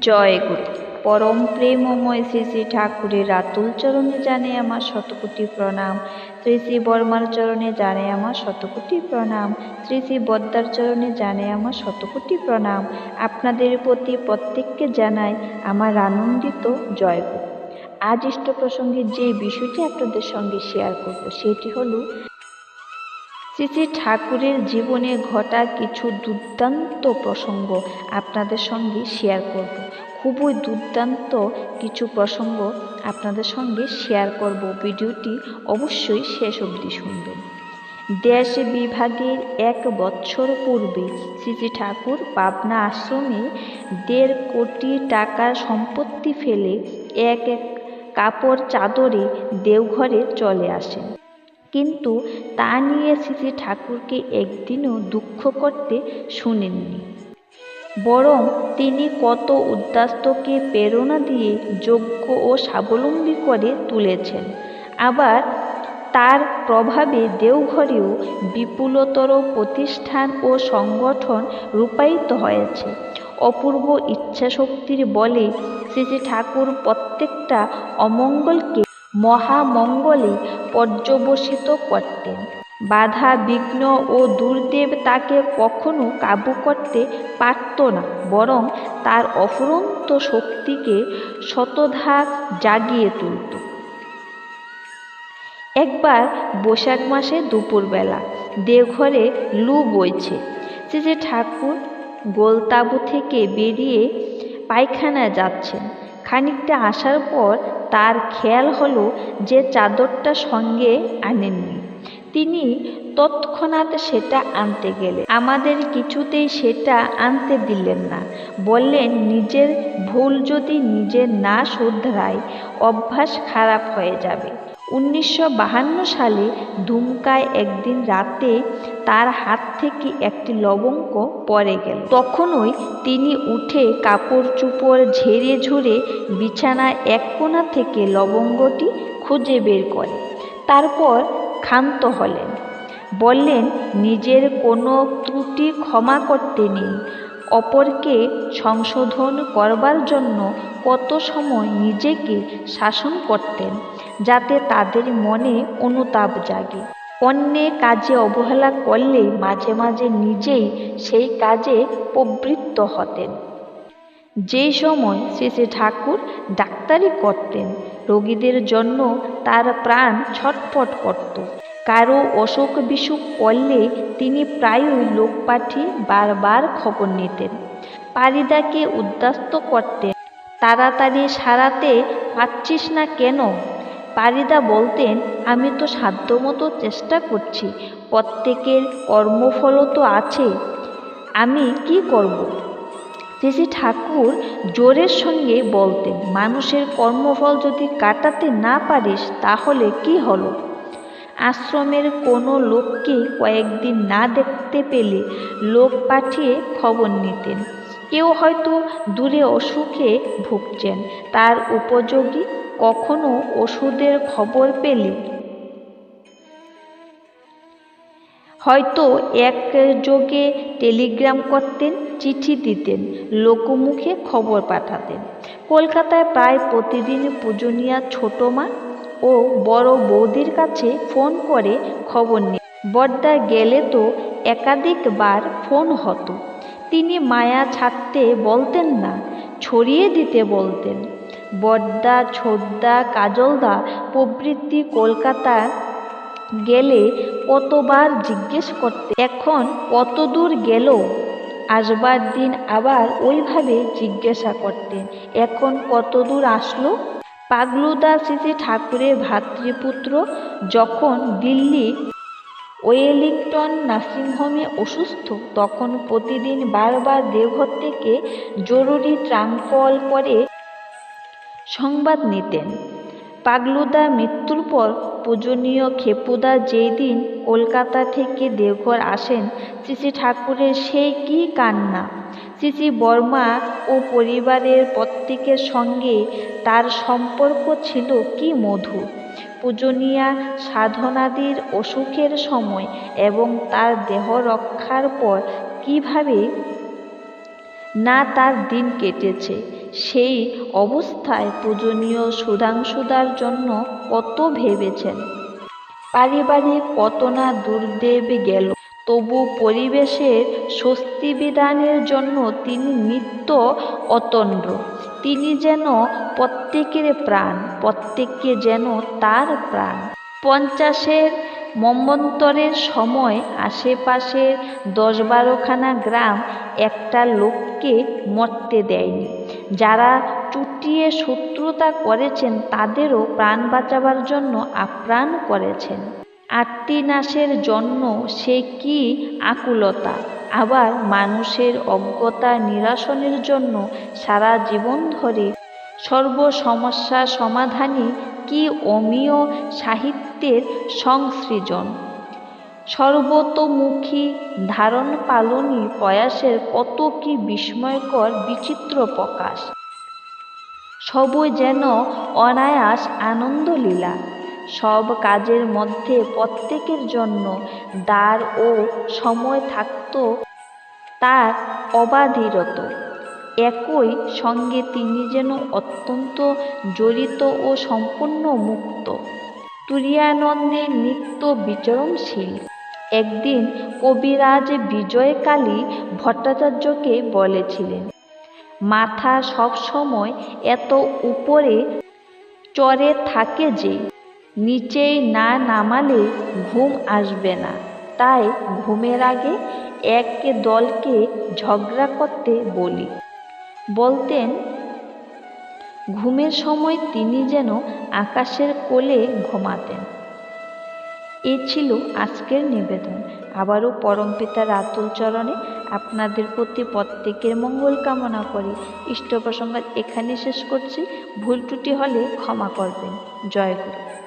জয় গুরু। পরম প্রেমময় শ্রী শ্রী ঠাকুরের রাতুল চরণে জানে আমার শতকোটি প্রণাম। শ্রী শ্রী বর্মার চরণে জানে আমার শতকোটি প্রণাম। শ্রী শ্রী বদ্দার চরণে জানে আমার শতকোটি প্রণাম। আপনাদের প্রতি প্রত্যেককে জানাই আমার আনন্দিত জয় গুরু। আজ ইষ্ট প্রসঙ্গে যে বিষয়টি আপনাদের সঙ্গে শেয়ার করব, সেটি হলো শ্রী ঠাকুরের জীবনে ঘটা কিছু দুর্দান্ত প্রসঙ্গ আপনাদের সঙ্গে শেয়ার করব। খুবই দুর্দান্ত কিছু প্রসঙ্গ আপনাদের সঙ্গে শেয়ার করব। ভিডিওটি অবশ্যই শেষ অবধি শুনবেন। দেশ বিভাগের এক বছর পূর্বে শ্রী ঠাকুর পাবনা আশ্রমে দেড় কোটি টাকার সম্পত্তি ফেলে এক এক কাপড় চাদরে দেওঘরে চলে আসেন। কিন্তু তা নিয়ে শ্রী ঠাকুরকে একদিনও দুঃখ করতে শুনেননি। বরং তিনি কত উদ্যাস্তকে প্রেরণা দিয়ে যোগ্য ও স্বাবলম্বী করে তুলেছেন। আবার তার প্রভাবে দেওঘরেও বিপুলতর প্রতিষ্ঠান ও সংগঠন রূপায়িত হয়েছে। অপূর্ব ইচ্ছাশক্তির বলে শ্রী শ্রী ঠাকুর প্রত্যেকটা অমঙ্গলকে মহামঙ্গলে পর্যবসিত করতেন। বাধা, বিঘ্ন ও দুর্দেব তাকে কখনো কাবু করতে পারত না, বরং তার অফুরন্ত শক্তিকে শতধা জাগিয়ে তুলত। একবার বৈশাখ মাসে দুপুরবেলা দেওঘরে লু বইছে। যে ঠাকুর গোলতাবু থেকে বেরিয়ে পায়খানায় যাচ্ছেন। খানিকটা আসার পর তার খেয়াল হলো যে চাদরটা সঙ্গে আনেননি। তিনি তৎক্ষণাৎ সেটা আনতে গেলে আমাদের কিছুতেই সেটা আনতে দিলেন না। বললেন, নিজের ভুল যদি নিজে না শুধরায়, অভ্যাস খারাপ হয়ে যাবে। উনিশশো বাহান্ন সালে ধুমকায় একদিন রাতে তার হাত থেকে একটি লবঙ্গ পড়ে গেল। তখনই তিনি উঠে কাপড় চুপড় ঝেড়ে ঝুড়ে বিছানায় এক কোণা থেকে লবঙ্গটি খুঁজে বের করে। তারপর ক্ষান্ত হলেন। বললেন, নিজের কোনো ত্রুটি ক্ষমা করতে নেই। অপরকে সংশোধন করবার জন্য কত সময় নিজেকে শাসন করতেন, যাতে তাদের মনে অনুতাপ জাগে। অন্যে কাজে অবহেলা করলে মাঝে মাঝে নিজেই সেই কাজে প্রবৃত্ত হতেন। যেই সময় শ্রী ঠাকুর ডাক্তারি করতেন, রোগীদের জন্য তার প্রাণ ছটফট করত। কারও অসুখ বিসুখ করলে তিনি প্রায়ই লোক পাঠিয়ে বারবার খবর নিতেন। পারিদাকে উদ্যাস্ত করতেন। তাড়াতাড়ি সারাতে পারছিস না কেন? পারিদা বলতেন, আমি তো সাধ্যমতো চেষ্টা করছি। প্রত্যেকের কর্মফল তো আছে। আমি কি করব। শ্রী ঠাকুর জোরের সঙ্গে বলতেন, মানুষের কর্মফল যদি কাটাতে না পারিস, তাহলে কি হলো? আশ্রমের কোনো লোককে কয়েকদিন না দেখতে পেলে লোক পাঠিয়ে খবর নিতেন। কেউ হয়তো দূরে অসুখে ভুগছেন। তার উপযোগী কখনো ওষুধের খবর পেলে? হয়তো এক যোগে টেলিগ্রাম করতেন, চিঠি দিতেন, লোকমুখে খবর পাঠাতেন। কলকাতায় প্রায় প্রতিদিন পূজনীয়া ছোট মা ও বড় বৌদির কাছে ফোন করে খবর নিয়ে বর্দা গেলে তো একাধিকবার ফোন হতো। তিনি মায়া ছাড়তে বলতেন না, ছড়িয়ে দিতে বলতেন। বর্দা, ছোদ্দা, কাজলদা প্রভৃতি কলকাতা গেলে কতবার জিজ্ঞেস করতে। এখন কত দূর গেল? আসবার দিন আবার ওইভাবে জিজ্ঞাসা করতেন। এখন কত দূর আসলো? পাগলুদা শ্রী ঠাকুরের ভাতৃপুত্র যখন দিল্লি ওয়েলিংটন নার্সিংহোমে অসুস্থ, তখন প্রতিদিন বারবার দেওঘর থেকে জরুরি ট্রাম কল করে সংবাদ নিতেন। পাগলুদা মৃত্যুর পর পূজনীয় খেপুদা যেই দিন কলকাতা থেকে দেওঘর আসেন শ্রী ঠাকুরের সেই কি কান্না! শ্রী বর্মা ও পরিবারের প্রত্যেকের সঙ্গে তার সম্পর্ক ছিল কি মধুর। পূজনীয়া সাধনাদির অসুখের সময় এবং তার দেহ রক্ষার পর কীভাবে না তার দিন কেটেছে, সেই অবস্থায় পূজনীয় সুধাংশুদার জন্য কত ভেবেছেন? পারিবারিক কত না দুর্দেব গেল তবু পরিবেশের স্বস্তি বিধানের জন্য তিনি নিত্য অতন্দ্র। তিনি যেন প্রত্যেকের প্রাণ, প্রত্যেককে যেন তার প্রাণ। পঞ্চাশের মম্বন্তরের সময় আশেপাশের দশ বারোখানা গ্রাম একটা লোককে মরতে দেয়নি। যারা চুটিয়ে শত্রুতা করেছেন, তাদেরও প্রাণ বাঁচাবার জন্য আপ্রাণ করেছেন। আত্মীনাশের জন্য সে কি আকুলতা? আবার মানুষের অজ্ঞতা নিরাসনের জন্য সারা জীবন ধরে সর্ব সমস্যা সমাধানই কি অমীয় সাহিত্যের সংসৃজন? সর্বতোমুখী ধারণ পালনী প্রয়াসের কত কি বিস্ময়কর বিচিত্র প্রকাশ? সবই যেন অনায়াস আনন্দলীলা। সব কাজের মধ্যে প্রত্যেকের জন্য দ্বার ও সময় থাকত তার অবাধিরত। একই সঙ্গে তিনি যেন অত্যন্ত জড়িত ও সম্পূর্ণ মুক্ত। তুরিয়ানন্দে নিত্য বিচরণশীল। একদিন কবিরাজ বিজয়কালী ভট্টাচার্যকে বলেছিলেন, মাথা সবসময় এত উপরে চরে থাকে যে নিচেই না নামালে ঘুম আসবে না। তাই ঘুমের আগে এক দলকে ঝগড়া করতে বলি। বলতেন, ঘুমের সময় তিনি যেন আকাশের কোলে ঘুমাতেন। এ ছিল আজকের নিবেদন। আবারও পরমপিতার আতুল চরণে আপনাদের প্রতি প্রত্যেকের মঙ্গল কামনা করি। ইষ্ট প্রসঙ্গ এখানে শেষ করছি। ভুল ত্রুটি হলে ক্ষমা করবেন। জয় গুরু।